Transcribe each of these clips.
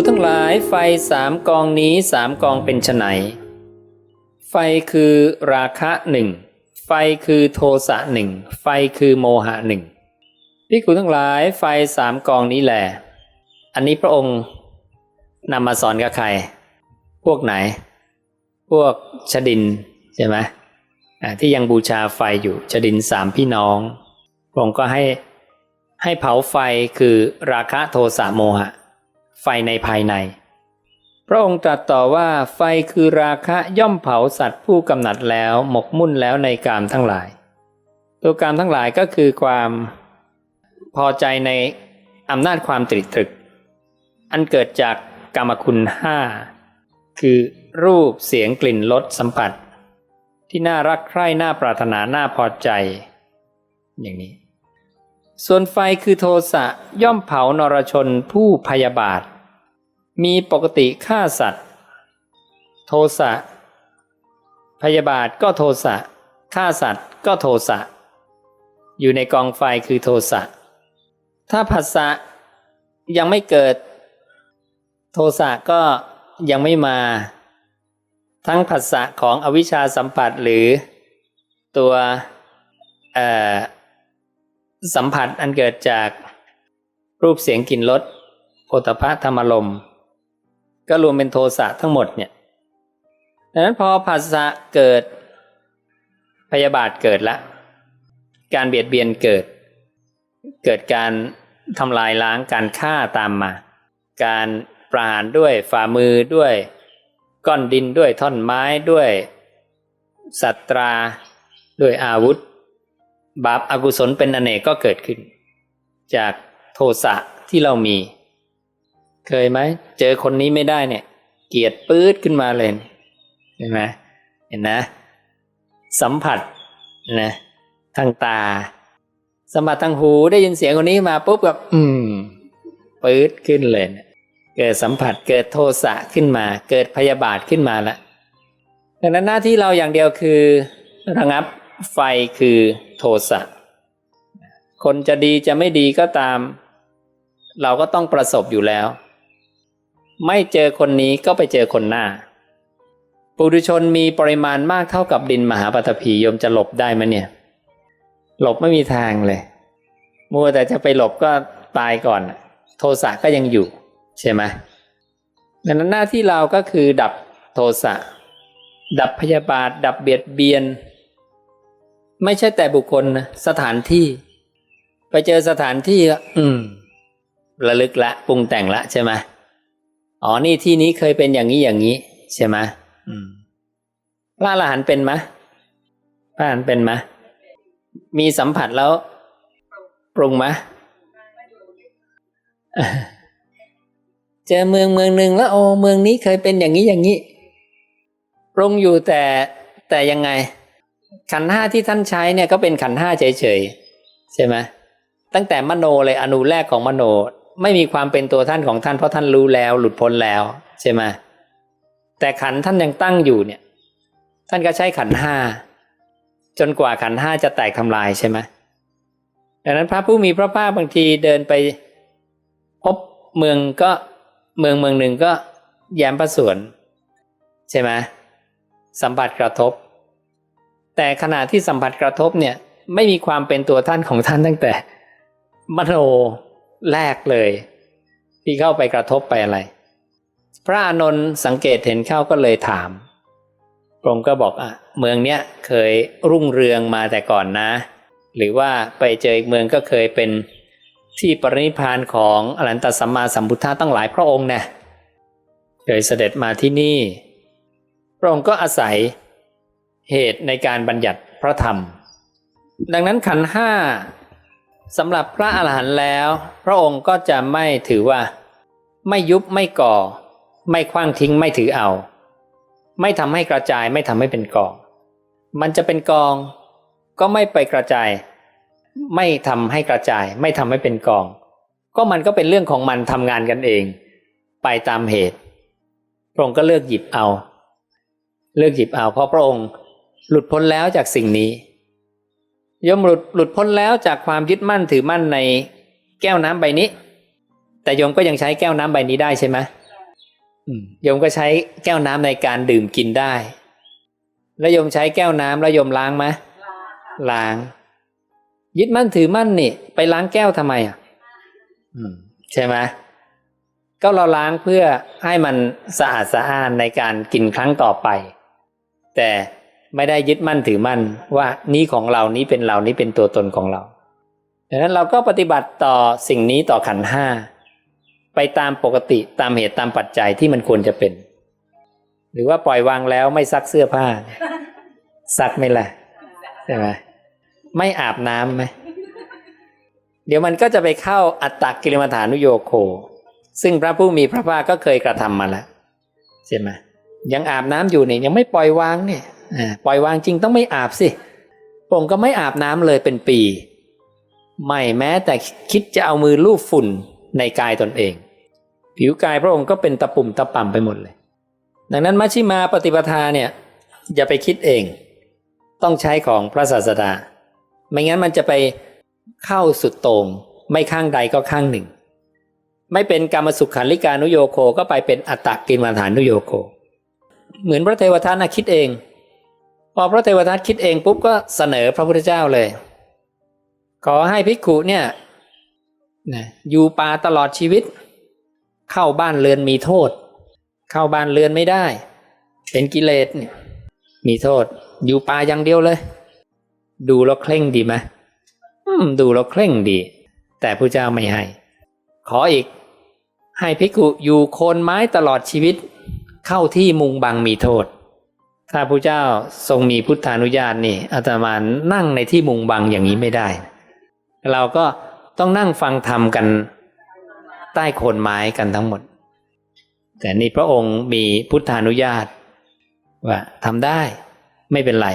ดูทั้งหลายไฟสามกองนี้สามกองเป็นไฉนไฟคือราคะหนึ่งไฟคือโทสะหนึ่งไฟคือโมหะหนึ่งพิกขุทั้งหลายไฟสามกองนี้แหละอันนี้พระองค์นำมาสอนกับใคร พวกไหน พวกชดินใช่ไหมที่ยังบูชาไฟอยู่ชดินสามพี่น้องพระองค์ก็ให้ให้เผาไฟคือราคะโทสะโมหะ ไฟในภายใน พระองค์ตรัสต่อว่าไฟคือราคะย่อมเผาสัตว์ผู้กำหนัดแล้วหมกมุ่นแล้วในกามทั้งหลาย ตัวกามทั้งหลายก็คือความพอใจในอำนาจความตริตรึก อันเกิดจากกรรมคุณห้าคือรูปเสียงกลิ่นรสสัมผัส ที่น่ารักใคร่น่าปรารถนาน่าพอใจ อย่างนี้ ส่วนไฟคือโทสะย่อมเผานรชนผู้พยาบาท มีปกติฆ่าสัตว์ โทสะพยาบาทก็โทสะฆ่าสัตว์ก็โทสะอยู่ในกองไฟคือโทสะถ้าผัสสะยังไม่เกิด โทสะก็ยังไม่มา ทั้งผัสสะของอวิชชาสัมผัสหรือตัวเอ่อสัมผัสอันเกิดจากรูปเสียงกลิ่นรสโผฏฐะธรรมลม ก็รวมเป็นโทสะทั้งหมดเนี่ยดังนั้นพอภาษะเกิดพยาบาทเกิดละ การเบียดเบียนเกิด เกิดการทำลายล้างการฆ่าตามมา การประหารด้วยฝ่ามือด้วย ก้อนดินด้วยท่อนไม้ด้วยสัตราด้วยอาวุธ บาปอากุศลเป็นอเนกก็เกิดขึ้น จากโทสะที่เรามี เคยไหมเจอคนนี้ไม่ได้เนี่ย เกลียดปื๊ดขึ้นมาเลยเห็นไหมเห็นนะ สัมผัสนะทางตา สัมผัสทางหูได้ยินเสียงคนนี้มาปุ๊บแบบอืมปื๊ดขึ้นเลยเนี่ยเกิดสัมผัสเกิดโทสะขึ้นมา เกิดพยาบาทขึ้นมาละดังนั้นหน้าที่เราอย่างเดียวคือระงับไฟคือโทสะคนจะดีจะไม่ดีก็ตาม เราก็ต้องประสบอยู่แล้ว ไม่เจอคนนี้ก็ไปเจอคนหน้า ปุถุชนมีปริมาณมากเท่ากับดินมหาปฐพีโยมจะหลบได้ไหมเนี่ย หลบไม่มีทางเลย มัวแต่จะไปหลบก็ตายก่อน โทสะก็ยังอยู่ ใช่ไหมดังนั้นหน้าที่เราก็คือดับโทสะ ดับพยาบาท ดับเบียดเบียน ไม่ใช่แต่บุคคลนะสถานที่ ไปเจอสถานที่อืม ระลึกละปรุงแต่งละใช่ไหม อ๋อนี่ที่นี้เคยเป็นอย่างนี้อย่างนี้ ใช่ไหมพระอรหันต์เป็นไหมพระอรหันต์เป็นไหมมีสัมผัสแล้วปรุงไหมเจอเมืองเมืองหนึ่งแล้วโอ้เมืองนี้เคยเป็นอย่างนี้อย่างนี้ปรุงอยู่แต่แต่ยังไง ขันห้าที่ท่านใช้เนี่ยก็เป็นขันห้าเฉยๆใช่ไหมตั้งแต่มโนเลยอนุแรกของมโน ไม่มีความเป็นตัวท่านของท่านเพราะท่านรู้แล้ว หลุดพ้นแล้วใช่ไหมแต่ขันท่านยังตั้งอยู่เนี่ย ท่านก็ใช้ขันห้าจนกว่าขันห้าจะแตกทำลายใช่ไหมดังนั้นพระผู้มีพระภาคบางทีเดินไปพบเมืองก็เมืองเมืองหนึ่งก็แย้มประสวน ใช่ไหมสัมผัสกระทบ แต่ขณะที่สัมผัสกระทบเนี่ย ไม่มีความเป็นตัวท่านของท่านตั้งแต่มโน แรกเลย ที่เข้าไปกระทบไปอะไร พระอานนท์สังเกตเห็นเข้าก็เลยถามพระองค์ก็บอกอะเมืองเนี้ยเคยรุ่งเรืองมาแต่ก่อนนะ หรือว่าไปเจออีกเมืองก็เคยเป็นที่ปรินิพานของอรหันตสัมมาสัมพุทธะตั้งหลายพระองค์นะเคยเสด็จมาที่นี่ พระองค์ก็อาศัยเหตุในการบัญญัติพระธรรม ดังนั้นขันห้า สำหรับพระอาหารหันต์แล้ว พระองค์ก็จะไม่ถือว่า ไม่ยุบไม่ก่อ ไม่คว้างทิ้งไม่ถือเอา ไม่ทำให้กระจายไม่ทำให้เป็นกอง มันจะเป็นกอง ก็ไม่ไปกระจาย ไม่ทำให้กระจาย ไม่ทำให้เป็นกอง ก็มันก็เป็นเรื่องของมันทำงานกันเอง ไปตามเหตุ พระองค์ก็เลือกหยิบเอา เลือกหยิบเอา เพราะพระองค์หลุดพ้นแล้วจากสิ่งนี้ ยมหลุดหลุดพ้นแล้วจากความยึดมั่นถือมั่นในแก้วน้ำใบนี้ แต่โยมก็ยังใช้แก้วน้ำใบนี้ได้ใช่ไหมอืมโยมก็ใช้แก้วน้ำในการดื่มกินได้ แล้วโยมใช้แก้วน้ำแล้วโยมล้างไหมล้าง ยึดมั่นถือมั่นนี่ ไปล้างแก้วทำไมอะอืมใช่ไหมก็เราล้างเพื่อให้มันสะอาดสะอ้านในการกินครั้งต่อไป แต่ ไม่ได้ยึดมั่นถือมั่นว่านี้ของเรานี้เป็นเรานี้เป็นตัวตนของเราดังนั้นเราก็ปฏิบัติต่อสิ่งนี้ต่อขันห้าไปตามปกติตามเหตุตามปัจจัยที่มันควรจะเป็น หรือว่าปล่อยวางแล้วไม่ซักเสื้อผ้า ซักไหม่ล่ะใช่ไหมไม่อาบน้ำไหมเดี๋ยวมันก็จะไปเข้าอัตตกิลมัฐานุโยโค ซึ่งพระผู้มีพระภาคก็เคยกระทำมาแล้วใช่ไหมยังอาบน้ำอยู่เนี่ยยังไม่ปล่อยวางเนี่ย ปล่อยวางจริงต้องไม่อาบสิพระองค์ก็ไม่อาบน้ำเลยเป็นปี ไม่แม้แต่คิดจะเอามือลูบฝุ่นในกายตนเอง ผิวกายพระองค์ก็เป็นตะปุ่มตะป่ำไปหมดเลย ดังนั้นมัชฌิมาปฏิปทาเนี่ยอย่าไปคิดเอง ต้องใช้ของพระศาสดา ไม่งั้นมันจะไปเข้าสุดโตง่งไม่ข้างใดก็ข้างหนึ่ง ไม่เป็นกรรมสุขขันลิกานุโยโคก็ไปเป็นอัตตกิลมัฐานุโยโค เหมือนพระเทวทัตนะคิดเอง พอพระเทวทัตคิดเองปุ๊บก็เสนอพระพุทธเจ้าเลย ขอให้ภิกขุเนี่ยนะอยู่ป่าตลอดชีวิต เข้าบ้านเรือนมีโทษ เข้าบ้านเรือนไม่ได้ เป็นกิเลสเนี่ยมีโทษ อยู่ป่าอย่างเดียวเลย ดูแล้วเคร่งดีไหมดูแล้วเคร่งดี แต่พระเจ้าไม่ให้ ขออีก ให้ภิกขุอยู่โคนไม้ตลอดชีวิต เข้าที่มุงบังมีโทษ ถ้าพระเจ้าทรงมีพุทธานุญาตนี่อาตมานั่งในที่มุงบังอย่างนี้ไม่ได้ เราก็ต้องนั่งฟังธรรมกันใต้โคนไม้กันทั้งหมด แต่นี่พระองค์มีพุทธานุญาตว่าทำได้ไม่เป็นไร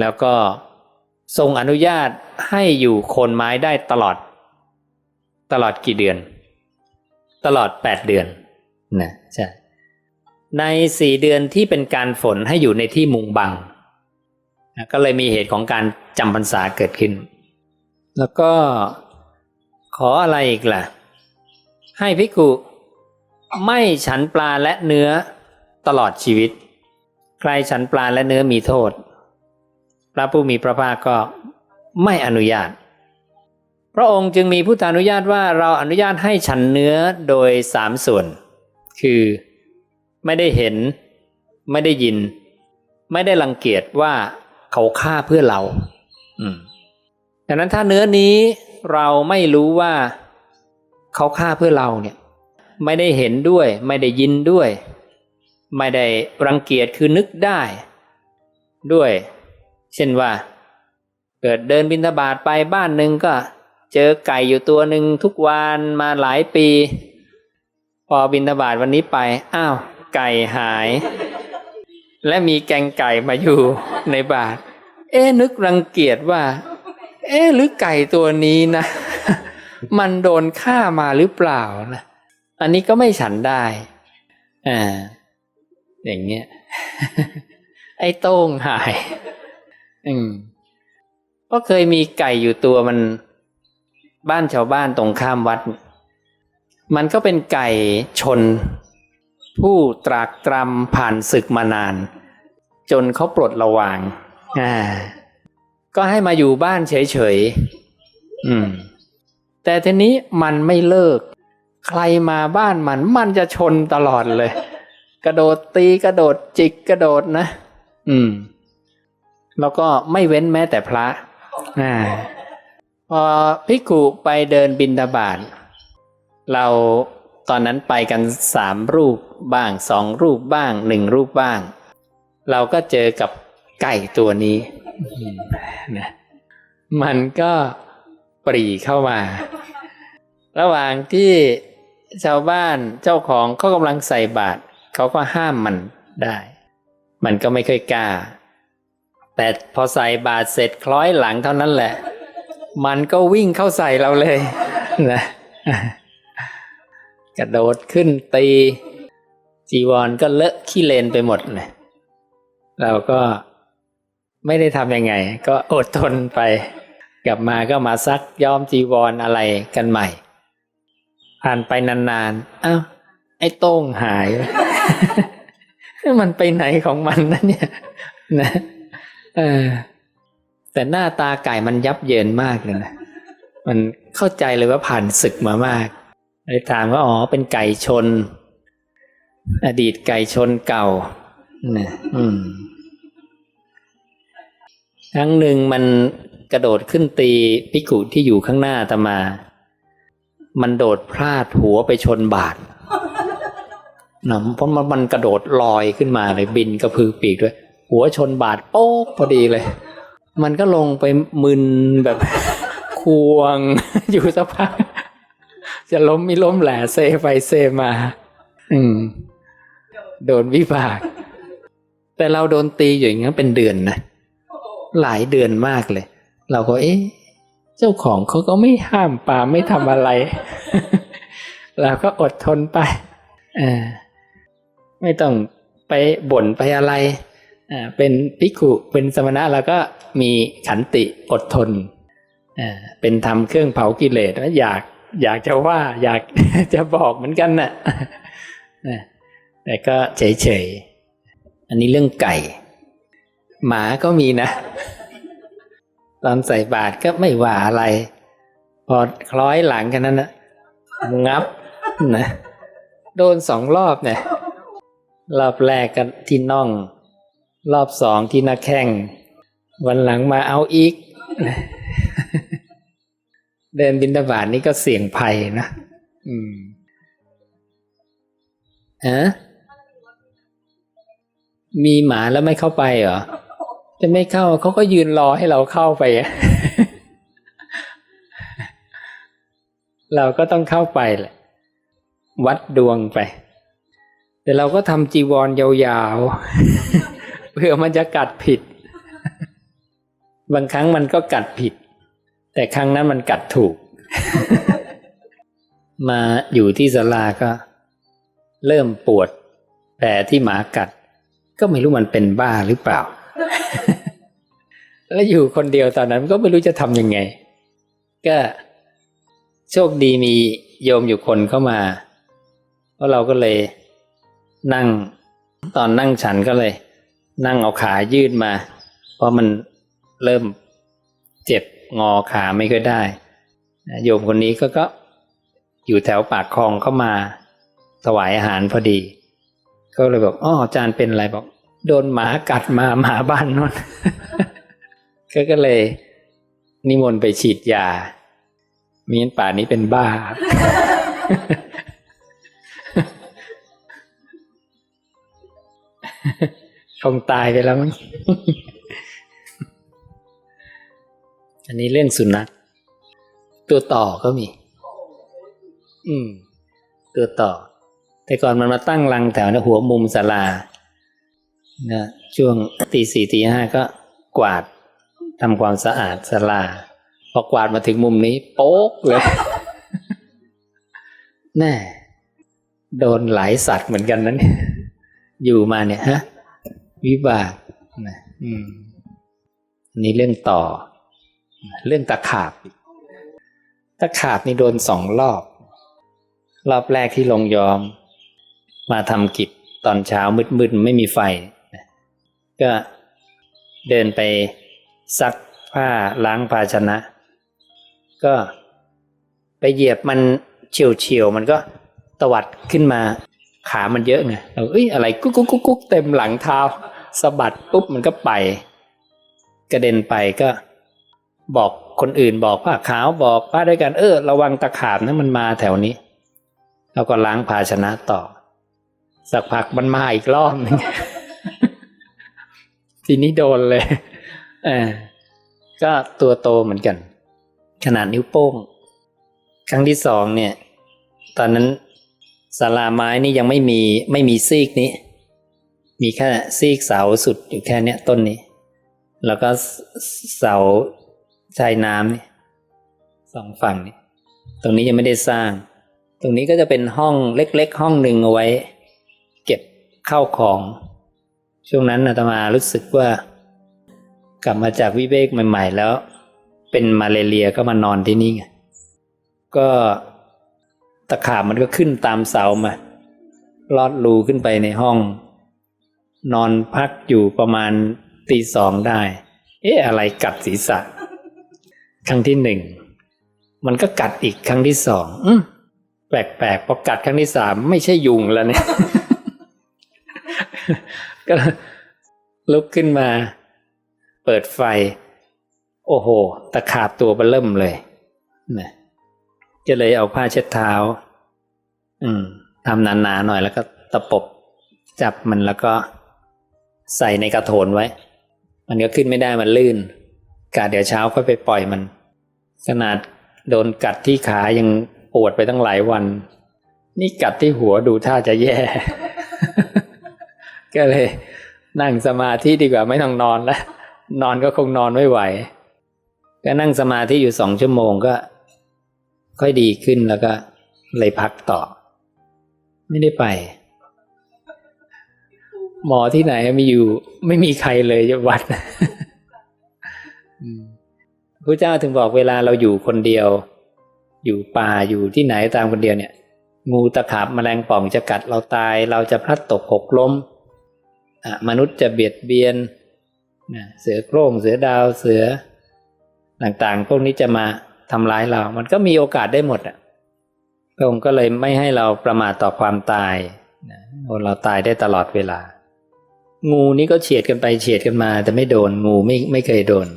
แล้วก็ทรงอนุญาตให้อยู่โคนไม้ได้ตลอด ตลอดกี่เดือน ตลอดแปดเดือนนะใช่ ในสี่เดือนที่เป็นการฝนให้อยู่ในที่มุงบัง ก็เลยมีเหตุของการจำพรรษาเกิดขึ้น แล้วก็ขออะไรอีกล่ะ ให้ภิกุไม่ฉันปลาและเนื้อตลอดชีวิต ใครฉันปลาและเนื้อมีโทษ พระผู้มีพระภาคก็ไม่อนุญาต พระองค์จึงมีพุทธานุญาตว่าเราอนุญาตให้ฉันเนื้อโดยสามส่วน คือ ไม่ได้เห็น ไม่ได้ยิน ไม่ได้รังเกียจว่าเขาฆ่าเพื่อเรา อืมดังนั้นถ้าเนื้อนี้เราไม่รู้ว่าเขาฆ่าเพื่อเราเนี่ย ไม่ได้เห็นด้วย ไม่ได้ยินด้วย ไม่ได้รังเกียจคือนึกได้ ด้วย เช่นว่า เกิดเดินบินทบาทไปบ้านหนึ่งก็ เจอไก่อยู่ตัวหนึ่งทุกวันมาหลายปี พอบินทบาทวันนี้ไป อ้าว ไก่หาย และมีแกงไก่มาอยู่ในบาท เอ๊นึกรังเกียจว่า เอ๊หรือไก่ตัวนี้นะ มันโดนฆ่ามาหรือเปล่านะอันนี้ก็ไม่ฉันได้อ่าอย่างเงี้ย ไอ้โต้งหาย อืมก็เคยมีไก่อยู่ตัวมัน บ้านชาวบ้านตรงข้ามวัด มันก็เป็นไก่ชน ผู้ตรากตรำผ่านศึกมานาน จนเขาปลดระวางอ่าก็ให้มาอยู่บ้านเฉยๆอืม แต่ทีนี้มันไม่เลิก ใครมาบ้านมัน มันจะชนตลอดเลย กระโดดตีกระโดดจิกกระโดดนะ อืม แล้วก็ไม่เว้นแม้แต่พระอ่าพอพิกุไปเดินบินดาบาตเรา ตอนนั้นไปกันสามรูปบ้างสองรูปบ้างหนึ่งรูปบ้าง เราก็เจอกับไก่ตัวนี้นะมันก็ปรีเข้ามา ระหว่างที่ชาวบ้านเจ้าของเขากำลังใส่บาตรเขาก็ห้ามมันได้ มันก็ไม่เคยกล้า แต่พอใส่บาตรเสร็จคล้อยหลังเท่านั้นแหละ มันก็วิ่งเข้าใส่เราเลยนะ กระโดดขึ้นตี จีวรก็เลอะขี้เลนไปหมดเลยเราก็ไม่ได้ทำยังไง ก็อดทนไป กลับมาก็มาซักย้อมจีวรออะไรกันใหม่ ผ่านไปนานๆอ้าวไออ้โต้งหาย มันไปไหนของมันนะเนี่ยนะเออแต่หน้าตาไก่มันยับเยินมากเลยนะมันเข้าใจเลยว่าผ่านศึกมามาก เลยถามว่าอ๋อเป็นไก่ชน อดีตไก่ชนเก่านะอืมครั้งหนึ่งมันกระโดดขึ้นตีพิกุที่อยู่ข้างหน้าตมา มันโดดพลาดหัวไปชนบาทนะเพราะมันมันกระโดดลอยขึ้นมาเลยบินกระพือปีกด้วย หัวชนบาทโป๊กพอดีเลย มันก็ลงไปมึนแบบควงอยู่สักพัก จะล้มไม่ล้มแหละเซไปเซมา อืม โดนวิบาก แต่เราโดนตีอยู่อย่างนั้นเป็นเดือนนะหลายเดือนมากเลย เราก็ เอ๊ะ เจ้าของเขาก็ไม่ห้ามปาไม่ทำอะไร เราก็อดทนไปอไม่ต้องไปบ่นไปอะไรอ่าเป็นภิกุเป็นสมณะเราก็มีขันติอดทนอ่าเป็นทำเครื่องเผากิเลสว่าอยาก อยากจะว่าอยากจะบอกเหมือนกันน่ะนะแต่ก็เฉยๆ อันนี้เรื่องไก่ หมาก็มีนะ ตอนใส่บาตรก็ไม่ว่าอะไร พอคล้อยหลังกันนั้นนะงับนะโดนสองรอบเนี่ย รอบแรกกันที่น่อง รอบสองที่หน้าแข้ง วันหลังมาเอาอีก เดินบินตาบาทนี่ก็เสี่ยงภัยนะ อืมฮะมีหมาแล้วไม่เข้าไปเหรอ จะไม่เข้าเขาก็ยืนรอให้เราเข้าไปอะเราก็ต้องเข้าไปแหละ วัดดวงไป แต่เราก็ทำจีวรยาวๆ เพื่อมันจะกัดผิด บางครั้งมันก็กัดผิด แต่ครั้งนั้นมันกัดถูก มาอยู่ที่ศาลาก็ เริ่มปวดแผลที่หมากัด ก็ไม่รู้มันเป็นบ้าหรือเปล่า แล้วอยู่คนเดียวตอนนั้นก็ไม่รู้จะทำยังไง ก็โชคดีมีโยมอยู่คนเข้ามาเพราะเราก็เลยนั่งตอนนั่งฉันก็เลย นั่งเอาขายืดมา เพราะมันเริ่มเจ็บ งอขาไม่ค่อยได้ โยมคนนี้ก็ก็อยู่แถวปากคลองเข้ามาถวายอาหารพอดี ก็เลยบอกอ๋ออาจารย์เป็นอะไรบอก โดนหมากัดมาหมาบ้านนนก็ก็เลย นิมนต์ไปฉีดยามีนป่านนี้เป็นบ้า คงตายไปแล้วมั้ง อันนี้เรื่องสุนัขตัวต่อก็มี อืม ตัวต่อ แต่ก่อนมันมาตั้งรังแถวในหัวมุมศาลานะช่วงตีสี่ตีห้าก็กวาดทำความสะอาดศาลาพอกวาดมาถึงมุมนี้ โป๊กเลยแน่โดนหลายสัตว์เหมือนกันนั้นอยู่มาเนี่ยฮะ วิบากนะอืมอันนี้เรื่องต่อ เรื่องตะขาบตะขาบนี่โดนสองรอบ รอบแรกที่ลงยอม มาทำกิจตอนเช้ามืดๆไม่มีไฟ ก็เดินไปซักผ้าล้างภาชนะ ก็ไปเหยียบมันเฉียวๆมันก็ตวัดขึ้นมาขามันเยอะไงเราเอ้ยอะไรกุ๊กกุ๊กกุ๊กเต็มหลังเท้าสะบัดปุ๊บมันก็ไป กระเด็นไปก็ บอกคนอื่นบอกผ้าขาวบอกป้าด้วยกันเออ ระวังตะขาบนะมันมาแถวนี้ แล้วก็ล้างภาชนะต่อ สักพักมันมาอีกรอบหนึงทีนี้โดนเลยเออก็ตัวโตเหมือนกัน ขนาดนิ้วโป้ง ครั้งที่สองเนี่ย ตอนนั้นศาลาไม้นี่ยังไม่มีไม่มีซีกนี้ มีแค่ซีกเสาสุดอยู่แค่เนี้ยต้นนี้ แล้วก็เสา ชายน้ำนี่สองฝั่งนี่ตรงนี้ยังไม่ได้สร้าง ตรงนี้ก็จะเป็นห้องเล็ก ๆ ห้องหนึ่งเอาไว้ เก็บเข้าของ ช่วงนั้นอาตมารู้สึกว่า กลับมาจากวิเวกใหม่ ๆ แล้ว เป็นมาเลเรียก็มานอนที่นี่ไงก็ตะขาบมันก็ขึ้นตามเสามาลอดรูขึ้นไปในห้อง นอนพักอยู่ประมาณตีสองได้ เอ๊ะอะไรกัดศีรษะ ครั้งที่หนึ่งมันก็กัดอีกครั้งที่สองอืมแปลกๆพอกัดครั้งที่สามไม่ใช่ยุงแล้วเนี่ย ก็ลุกขึ้นมา เปิดไฟ โอ้โห ตะขาบตัวเบเริ่มเลยนะก็เลยเอาผ้าเช็ดเท้า อืมทำหนาๆหน่อยแล้วก็ตะปบจับมันแล้วก็ใส่ในกระโถนไว้ มันก็ขึ้นไม่ได้มันลื่น กาเดี๋ยวเช้าค่อยไปปล่อยมัน ขนาดโดนกัดที่ขายังปวดไปตั้งหลายวัน นี่กัดที่หัวดูท่าจะแย่ ก็เลย นั่งสมาธิดีกว่าไม่ต้องนอนแล้วนอนก็คงนอนไม่ไหว ก็นั่งสมาธิอยู่สองชั่วโมงก็ ค่อยดีขึ้นแล้วก็ เลยพักต่อ ไม่ได้ไป หมอที่ไหนมีอยู่ ไม่มีใครเลยจะวัด พระเจ้าถึงบอกเวลาเราอยู่คนเดียว อยู่ป่าอยู่ที่ไหนตามคนเดียวเนี่ย งูตะขาบแมลงป่องจะกัดเราตาย เราจะพลัดตกหกล้มมนุษย์จะเบียดเบียนเสือโคร่งเสือดาวเสือ ต่างๆ พวกนี้จะมาทำร้ายเรา มันก็มีโอกาสได้หมดอะพระองค์ก็เลยไม่ให้เราประมาทต่อความตายนะเราตายได้ตลอดเวลา งูนี่ก็เฉียดกันไปเฉียดกันมา แต่ไม่โดน งูไม่ไม่เคยโดน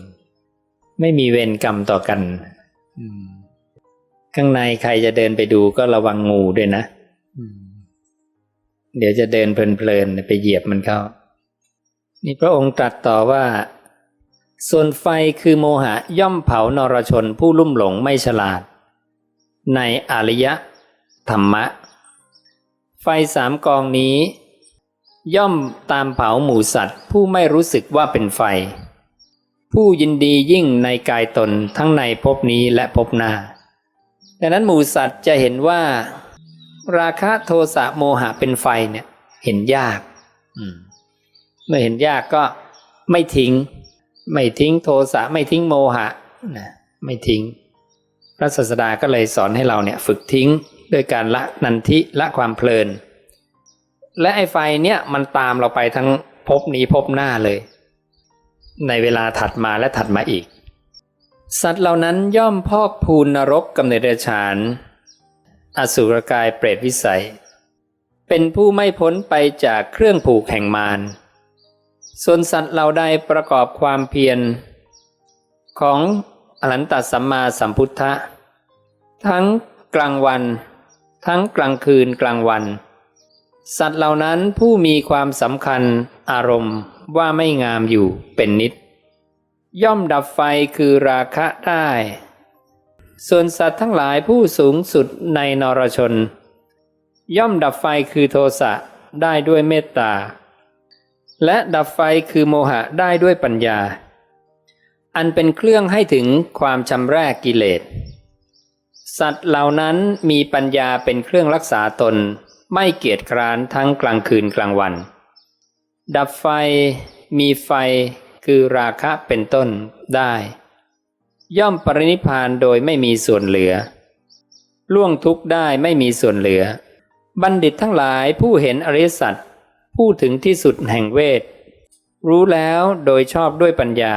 ไม่มีเวรกรรมต่อกันอืมข้างในใครจะเดินไปดูก็ระวังงูด้วยนะอืมเดี๋ยวจะเดินเพลินๆไปเหยียบมันเข้า นี่พระองค์ตรัสต่อว่า ส่วนไฟคือโมหะย่อมเผานรชนผู้ลุ่มหลงไม่ฉลาด ในอริยธรรมะ ไฟสามกองนี้ ย่อมตามเผาหมู่สัตว์ผู้ไม่รู้สึกว่าเป็นไฟ ผู้ยินดียิ่งในกายตนทั้งในภพนี้และภพหน้า ดังนั้นหมู่สัตว์จะเห็นว่า ราคะโทสะโมหะเป็นไฟเนี่ย เห็นยากเมื่อเห็นยากก็ไม่ทิ้ง ไม่ทิ้งโทสะไม่ทิ้งโมหะนะไม่ทิ้ง พระศาสดาก็เลยสอนให้เราเนี่ย ฝึกทิ้งด้วยการละนันทิละความเพลิน และไอ้ไฟเนี่ยมันตามเราไปทั้งภพนี้ภพหน้าเลย ในเวลาถัดมาและถัดมาอีก สัตว์เหล่านั้นย่อมพอกพูนนรกกำเนิดเดรัจฉาน อสุรกายเปรตวิสัย เป็นผู้ไม่พ้นไปจากเครื่องผูกแห่งมาร ส่วนสัตว์เหล่าใดประกอบความเพียร ของอรหันตสัมมาสัมพุทธะ ทั้งกลางวัน ทั้งกลางคืนกลางวัน สัตว์เหล่านั้นผู้มีความสำคัญอารมณ์ ว่าไม่งามอยู่เป็นนิด ย่อมดับไฟคือราคะได้ ส่วนสัตว์ทั้งหลายผู้สูงสุดในนรชน ย่อมดับไฟคือโทสะได้ด้วยเมตตา และดับไฟคือโมหะได้ด้วยปัญญา อันเป็นเครื่องให้ถึงความชำแรกกิเลส สัตว์เหล่านั้นมีปัญญาเป็นเครื่องรักษาตนไม่เกียจคร้านทั้งกลางคืนกลางวัน ดับไฟมีไฟคือราคะเป็นต้นได้ ย่อมปรินิพานโดยไม่มีส่วนเหลือ ล่วงทุกได้ไม่มีส่วนเหลือ บัณฑิตทั้งหลายผู้เห็นอริสัจผู้ถึงที่สุดแห่งเวท รู้แล้วโดยชอบด้วยปัญญา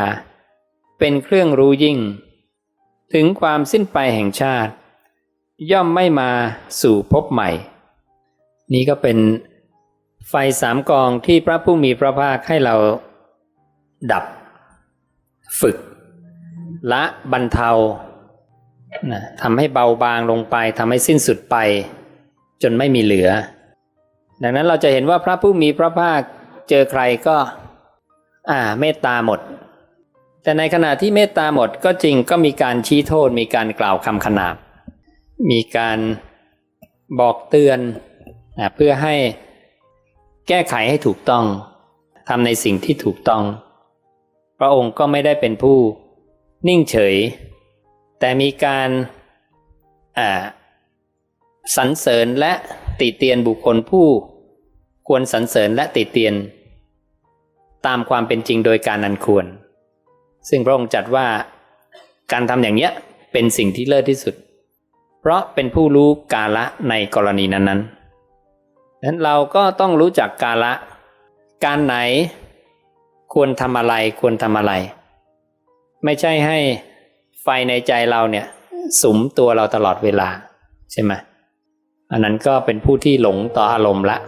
เป็นเครื่องรู้ยิ่ง ถึงความสิ้นไปแห่งชาติ ย่อมไม่มาสู่พบใหม่ นี่ก็เป็น ไฟสามกองที่พระผู้มีพระภาคให้เราดับ ฝึก ละบรรเทานะทำให้เบาบางลงไปทำให้สิ้นสุดไป จนไม่มีเหลือ ดังนั้นเราจะเห็นว่าพระผู้มีพระภาคเจอใครก็ อ่าเมตตาหมด แต่ในขณะที่เมตตาหมดก็จริงก็มีการชี้โทษ มีการกล่าวคำขนาบ มีการบอกเตือนนะเพื่อให้ แก้ไขให้ถูกต้องทำในสิ่งที่ถูกต้อง พระองค์ก็ไม่ได้เป็นผู้ นิ่งเฉย แต่มีการสรรเสริญและติเตียนบุคคลผู้ ควรสรรเสริญและติเตียน ตามความเป็นจริงโดยการนันควร ซึ่งพระองค์จัดว่าการทำอย่างเนี้ยเป็นสิ่งที่เลิศที่สุด เพราะเป็นผู้รู้กาละในกรณีนั้น นั้นเราก็ต้องรู้จักกาละ การไหนควรทำอะไรควรทำอะไร ไม่ใช่ให้ไฟในใจเราเนี่ยสุมตัวเราตลอดเวลาใช่ไหมอันนั้นก็เป็นผู้ที่หลงต่ออารมณ์ละ